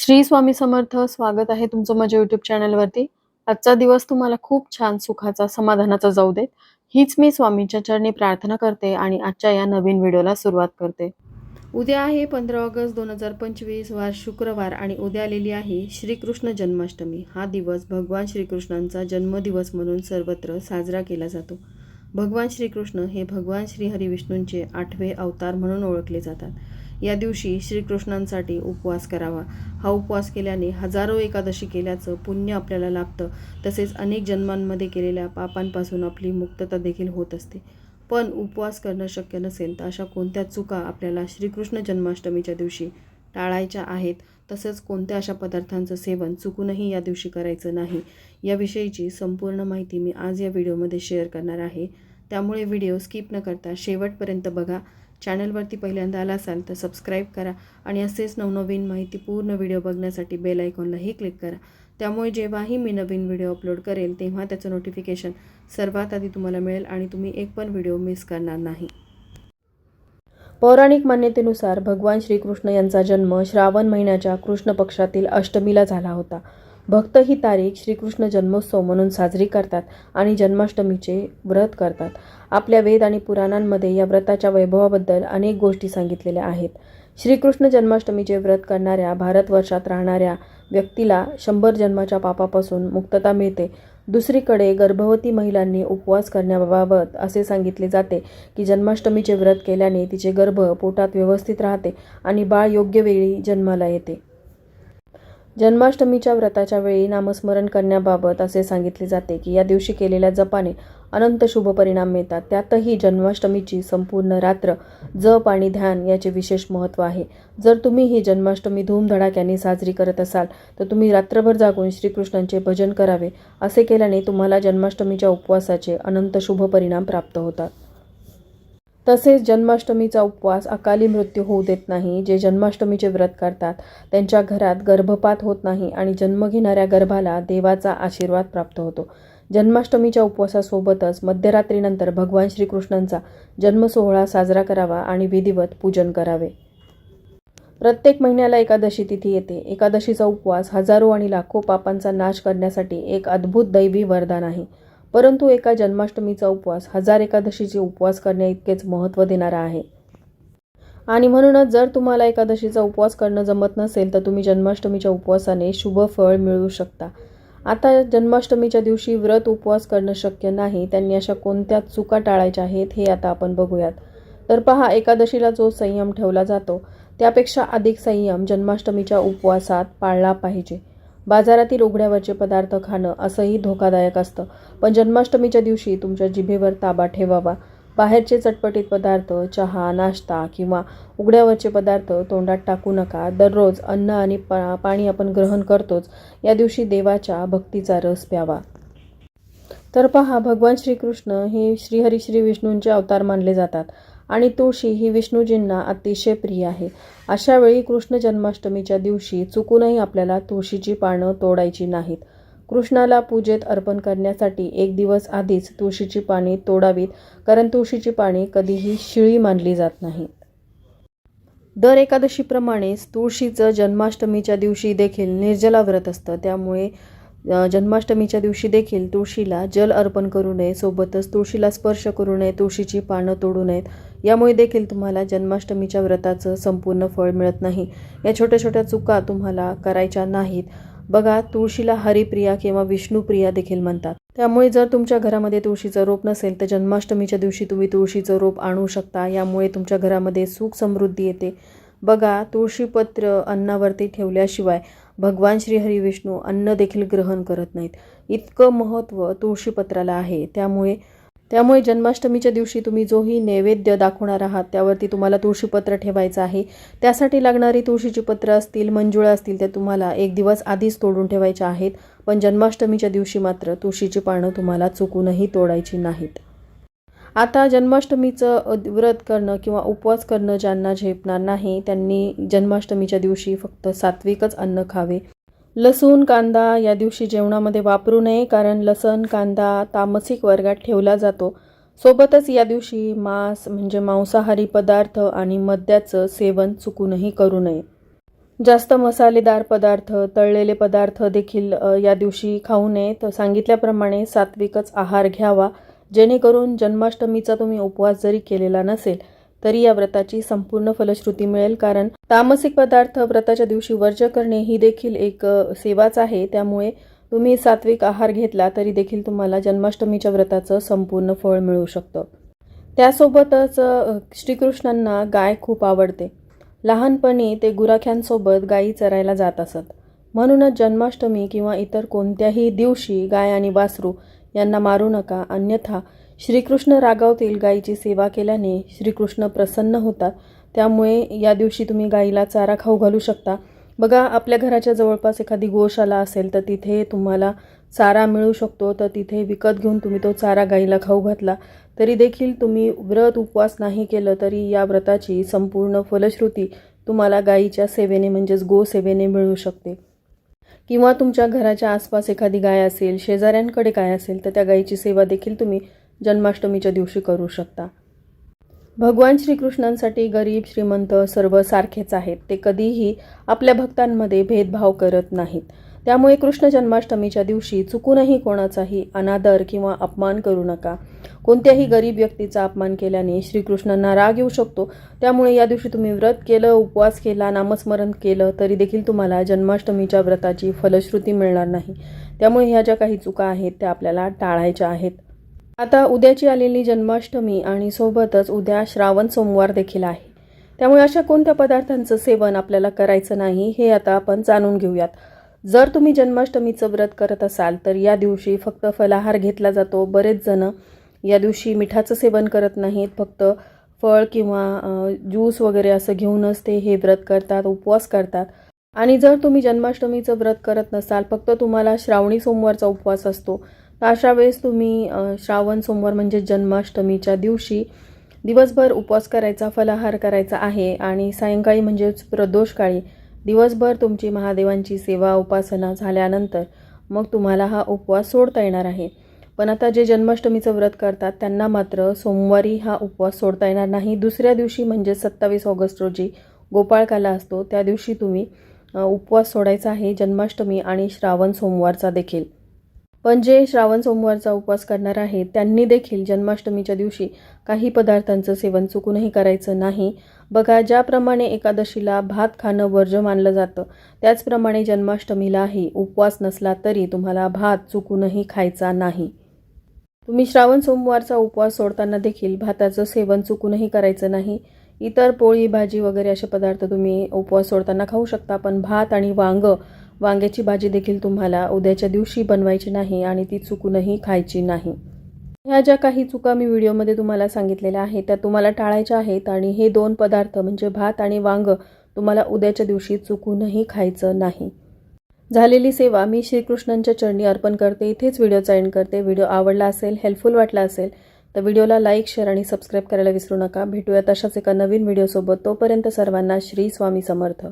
श्री स्वामी समर्थ स्वागत आहे तुमचं माझ्या युट्यूब चॅनलवरती आजचा दिवस तुम्हाला खूप छान सुखाचा समाधानाचा जाऊ देत. हीच मी स्वामींच्या चरणी प्रार्थना करते आणि आजच्या या नवीन व्हिडिओला सुरुवात करते. उद्या आहे पंधरा ऑगस्ट दोन हजार पंचवीस वार शुक्रवार आणि उद्या आलेली आहे श्रीकृष्ण जन्माष्टमी. हा दिवस भगवान श्रीकृष्णांचा जन्मदिवस म्हणून सर्वत्र साजरा केला जातो. भगवान श्रीकृष्ण हे भगवान श्रीहरी विष्णूंचे आठवे अवतार म्हणून ओळखले जातात. या दिवशी श्रीकृष्णांसाठी उपवास करावा. हा उपवास केल्याने हजारो एकादशी केल्याचं पुण्य आपल्याला लाभतं. तसेच अनेक जन्मांमध्ये केलेल्या पापांपासून आपली मुक्तता देखील होत असते. पण उपवास करणं शक्य नसेल तर अशा कोणत्या चुका आपल्याला श्रीकृष्ण जन्माष्टमीच्या दिवशी टाळायच्या आहेत? तसंच कोणत्या अशा पदार्थांचं सेवन चुकूनही या दिवशी करायचं नाही? याविषयीची संपूर्ण माहिती मी आज या व्हिडिओमध्ये शेअर करणार आहे. त्यामुळे व्हिडिओ स्किप न करता शेवटपर्यंत बघा. चॅनलवरती पहिल्यांदा आला असाल तर सबस्क्राईब करा आणि असेच नवनवीन माहिती पूर्ण व्हिडिओ बघण्यासाठी बेल आयकॉनलाही क्लिक करा. त्यामुळे जेव्हाही मी नवीन व्हिडिओ अपलोड करेल तेव्हा त्याचं नोटिफिकेशन सर्वात आधी तुम्हाला मिळेल आणि तुम्ही एक पण व्हिडिओ मिस करणार नाही. पौराणिक मान्यतेनुसार भगवान श्रीकृष्ण यांचा जन्म श्रावण महिन्याच्या कृष्ण पक्षातील अष्टमीला झाला होता. भक्त ही तारीख श्रीकृष्ण जन्मोत्सव म्हणून साजरी करतात आणि जन्माष्टमीचे व्रत करतात. आपल्या वेद आणि पुराणांमध्ये या व्रताच्या वैभवाबद्दल अनेक गोष्टी सांगितलेल्या आहेत. श्रीकृष्ण जन्माष्टमीचे व्रत करणाऱ्या भारतवर्षात राहणाऱ्या व्यक्तीला शंभर जन्माच्या पापापासून मुक्तता मिळते. दुसरीकडे गर्भवती महिलांनी उपवास करण्याबाबत असे सांगितले जाते की जन्माष्टमीचे व्रत केल्याने तिचे गर्भ पोटात व्यवस्थित राहते आणि बाळ योग्य वेळी जन्माला येते. जन्माष्टमीच्या व्रताच्या वेळी नामस्मरण करण्याबाबत असे सांगितले जाते की या दिवशी केलेल्या जपाने अनंत शुभ परिणाम मिळतात. त्यातही जन्माष्टमीची संपूर्ण रात्र जप आणि ध्यान याचे विशेष महत्त्व आहे. जर तुम्ही ही जन्माष्टमी धूमधडाक्याने साजरी करत असाल तर तुम्ही रात्रभर जागून श्रीकृष्णांचे भजन करावे. असे केल्याने तुम्हाला जन्माष्टमीच्या उपवासाचे अनंत शुभ परिणाम प्राप्त होतात. तसेच जन्माष्टमीचा उपवास अकाली मृत्यू होऊ देत नाही जे जन्माष्टमीचे व्रत करतात. त्यांच्या घरात गर्भपात होत नाही आणि जन्म घेणाऱ्या गर्भाला देवाचा आशीर्वाद प्राप्त होतो. जन्माष्टमीच्या उपवासासोबतच मध्यरात्रीनंतर भगवान श्रीकृष्णांचा जन्मसोहळा साजरा करावा आणि विधिवत पूजन करावे. प्रत्येक महिन्याला एकादशी तिथी येते. एकादशीचा उपवास हजारो आणि लाखो पापांचा नाश करण्यासाठी एक अद्भुत दैवी वरदान आहे. परंतु एका जन्माष्टमीचा उपवास हजार एकादशीचे उपवास करण्या इतकेच महत्त्व देणारा आहे. आणि म्हणूनच जर तुम्हाला एकादशीचा उपवास करणं जमत नसेल तर तुम्ही जन्माष्टमीच्या उपवासाने शुभ फळ मिळवू शकता. आता जन्माष्टमीच्या दिवशी व्रत उपवास करणं शक्य नाही त्यांनी अशा कोणत्या चुका टाळायच्या आहेत हे आता आपण बघूयात. तर पहा एकादशीला जो संयम ठेवला जातो त्यापेक्षा अधिक संयम जन्माष्टमीच्या उपवासात पाळला पाहिजे. बाजारातील उघड्यावरचे पदार्थ खाणं असंही धोकादायक असतं. पण जन्माष्टमीच्या दिवशी तुमच्या जिभेवर ताबा ठेवावा. बाहेरचे चटपटीत पदार्थ चहा नाश्ता किंवा उघड्यावरचे पदार्थ तोंडात टाकू नका. दररोज अन्न आणि पा पाणी आपण ग्रहण करतोच. या दिवशी देवाच्या भक्तीचा रस प्यावा. तर पहा भगवान श्रीकृष्ण हे श्रीहरी श्री विष्णूंचे अवतार मानले जातात. आणि तुळशी ही विष्णूजींना अतिशय प्रिय आहे. अशावेळी कृष्ण जन्माष्टमीच्या दिवशी चुकूनही आपल्याला तुळशीची पानं तोडायची नाहीत. कृष्णाला पूजेत अर्पण करण्यासाठी एक दिवस आधीच तुळशीची पाने तोडावीत कारण तुळशीची पाने कधीही शिळी मानली जात नाही. दर एकादशीप्रमाणेच तुळशीचं जन्माष्टमीच्या दिवशी देखील निर्जला व्रत असतं. त्यामुळे जन्माष्टमीच्या दिवशी देखील तुळशीला जल अर्पण करू नये. सोबतच तुळशीला स्पर्श करू नये. तुळशीची पानं तोडू नयेत. यामुळे देखील तुम्हाला जन्माष्टमीच्या व्रताचं संपूर्ण फळ मिळत नाही. या छोट्या छोट्या चुका तुम्हाला करायच्या नाहीत. बघा तुळशीला हरिप्रिया किंवा विष्णुप्रिया देखील म्हणतात. त्यामुळे जर तुमच्या घरामध्ये तुळशीचं रोप नसेल तर जन्माष्टमीच्या दिवशी तुम्ही तुळशीचं रोप आणू शकता. यामुळे तुमच्या घरामध्ये सुख समृद्धी येते. बघा तुळशीपत्र अन्नावरती ठेवल्याशिवाय भगवान श्रीहरी विष्णू अन्न देखील ग्रहण करत नाहीत. इतकं महत्त्व तुळशीपत्राला आहे. त्यामुळे त्यामुळे जन्माष्टमीच्या दिवशी तुम्ही जोही नैवेद्य दाखवणार आहात. त्यावरती तुम्हाला तुळशीपत्र ठेवायचं आहे. त्यासाठी लागणारी तुळशीची पत्रं असतील मंजुळा असतील त्या तुम्हाला एक दिवस आधीच तोडून ठेवायच्या आहेत. पण जन्माष्टमीच्या दिवशी मात्र तुळशीची पानं तुम्हाला चुकूनही तोडायची नाहीत. आता जन्माष्टमीचं व्रत करणं किंवा उपवास करणं ज्यांना झेपणार नाही त्यांनी जन्माष्टमीच्या दिवशी फक्त सात्विकच अन्न खावे. लसूण कांदा या दिवशी जेवणामध्ये वापरू नये कारण लसण कांदा तामसिक वर्गात ठेवला जातो. सोबतच या दिवशी मांस म्हणजे मांसाहारी पदार्थ आणि मद्याचं सेवन चुकूनही करू नये. जास्त मसालेदार पदार्थ तळलेले पदार्थ देखील या दिवशी खाऊ नये. तर सांगितल्याप्रमाणे सात्विकच आहार घ्यावा जेणेकरून जन्माष्टमीचा तुम्ही उपवास जरी केलेला नसेल तरी या व्रताची संपूर्ण फलश्रुती मिळेल कारण तामसिक पदार्थ व्रताच्या दिवशी वर्ज करणे ही देखील एक सेवाच आहे. त्यामुळे तुम्ही सात्विक आहार घेतला तरी देखील तुम्हाला जन्माष्टमीच्या व्रताचं संपूर्ण फळ मिळू शकतं. त्यासोबतच श्रीकृष्णांना गाय खूप आवडते. लहानपणी ते गुराख्यांसोबत गायी चरायला जात असत. म्हणूनच जन्माष्टमी किंवा इतर कोणत्याही दिवशी गाय आणि वासरू यांना मारू नका अन्यथा श्रीकृष्ण रागावतील गायीची सेवा केल्याने श्रीकृष्ण प्रसन्न होतात त्यामुळे या दिवशी तुम्ही गायीला चारा खाऊ घालू शकता. बघा आपल्या घराच्या जवळपास एखादी गोशाला असेल तर तिथे तुम्हाला चारा मिळू शकतो. तर तिथे विकत घेऊन तुम्ही तो चारा गाईला खाऊ घातला. तरी देखील तुम्ही व्रत उपवास नाही केलं तरी या व्रताची संपूर्ण फलश्रुती तुम्हाला गायीच्या सेवेने म्हणजेच गोसेवेने मिळू शकते. किंवा तुमच्या घराच्या आसपास एखादी गाय असेल शेजाऱ्यांकडे गाय असेल तर त्या गायीची सेवा देखील तुम्ही जन्माष्टमीच्या दिवशी करू शकता. भगवान श्रीकृष्णांसाठी गरीब श्रीमंत सर्व सारखेच आहेत. ते कधीही आपल्या भक्तांमध्ये भेदभाव करत नाहीत. त्यामुळे कृष्ण जन्माष्टमीच्या दिवशी चुकूनही कोणाचाही अनादर किंवा अपमान करू नका. कोणत्याही गरीब व्यक्तीचा अपमान केल्याने श्रीकृष्णांना राग येऊ शकतो. त्यामुळे या दिवशी तुम्ही व्रत केलं उपवास केला नामस्मरण केलं तरी देखील तुम्हाला जन्माष्टमीच्या व्रताची फलश्रुती मिळणार नाही. त्यामुळे ह्या ज्या काही चुका आहेत त्या आपल्याला टाळायच्या आहेत. आता उद्याची आलेली जन्माष्टमी आणि सोबतच उद्या श्रावण सोमवार देखील आहे. त्यामुळे अशा कोणत्या पदार्थांचं सेवन आपल्याला करायचं नाही हे आता आपण जाणून घेऊयात. जर तुम्ही जन्माष्टमीचं व्रत करत असाल तर या दिवशी फक्त फलाहार घेतला जातो. बरेच जण या दिवशी मिठाचं सेवन करत नाहीत. फक्त फळ किंवा ज्यूस वगैरे असं घेऊनच ते हे व्रत करतात उपवास करतात. आणि जर तुम्ही जन्माष्टमीचं व्रत करत नसाल फक्त तुम्हाला श्रावणी सोमवारचा उपवास असतो. तर अशा वेळेस तुम्ही श्रावण सोमवार म्हणजे जन्माष्टमीच्या दिवशी दिवसभर उपवास करायचा फलाहार करायचा आहे आणि सायंकाळी म्हणजेच प्रदोषकाळी दिवसभर तुमची महादेवांची सेवा उपासना झाल्यानंतर मग तुम्हाला हा उपवास सोडता येणार आहे. पण आता जे जन्माष्टमीचं व्रत करतात त्यांना मात्र सोमवारी हा उपवास सोडता येणार नाही. दुसऱ्या दिवशी म्हणजे सत्तावीस ऑगस्ट रोजी गोपाळकाला असतो त्या दिवशी तुम्ही उपवास सोडायचा आहे जन्माष्टमी आणि श्रावण सोमवारचा देखील. पण जे श्रावण सोमवारचा उपवास करणार आहेत त्यांनी देखील जन्माष्टमीच्या दिवशी काही पदार्थांचं सेवन चुकूनही करायचं नाही. बघा ज्याप्रमाणे एकादशीला भात खाणं वर्ज्य मानलं जातं त्याचप्रमाणे जन्माष्टमीलाही उपवास नसला तरी तुम्हाला भात चुकूनही खायचा नाही. तुम्ही श्रावण सोमवारचा उपवास सोडताना देखील भाताचं सेवन चुकूनही करायचं नाही. इतर पोळी भाजी वगैरे असे पदार्थ तुम्ही उपवास सोडताना खाऊ शकता पण भात आणि वांग वांग्याची भाजी देखील तुम्हाला उद्याच्या दिवशी बनवायची नाही आणि ती चुकूनही खायची नाही. ह्या ज्या काही चुका मी व्हिडिओमध्ये तुम्हाला सांगितलेल्या आहेत त्या तुम्हाला टाळायच्या आहेत आणि हे दोन पदार्थ म्हणजे भात आणि वांग तुम्हाला उद्याच्या दिवशी चुकूनही खायचं नाही. झालेली सेवा मी श्रीकृष्णांच्या चरणी अर्पण करते इथेच व्हिडिओचा एंड करते. व्हिडिओ आवडला असेल हेल्पफुल वाटला असेल तर व्हिडिओला लाईक शेअर आणि सबस्क्राईब करायला विसरू नका. भेटूयात तशाच एका नवीन व्हिडिओसोबत. तोपर्यंत सर्वांना श्री स्वामी समर्थ.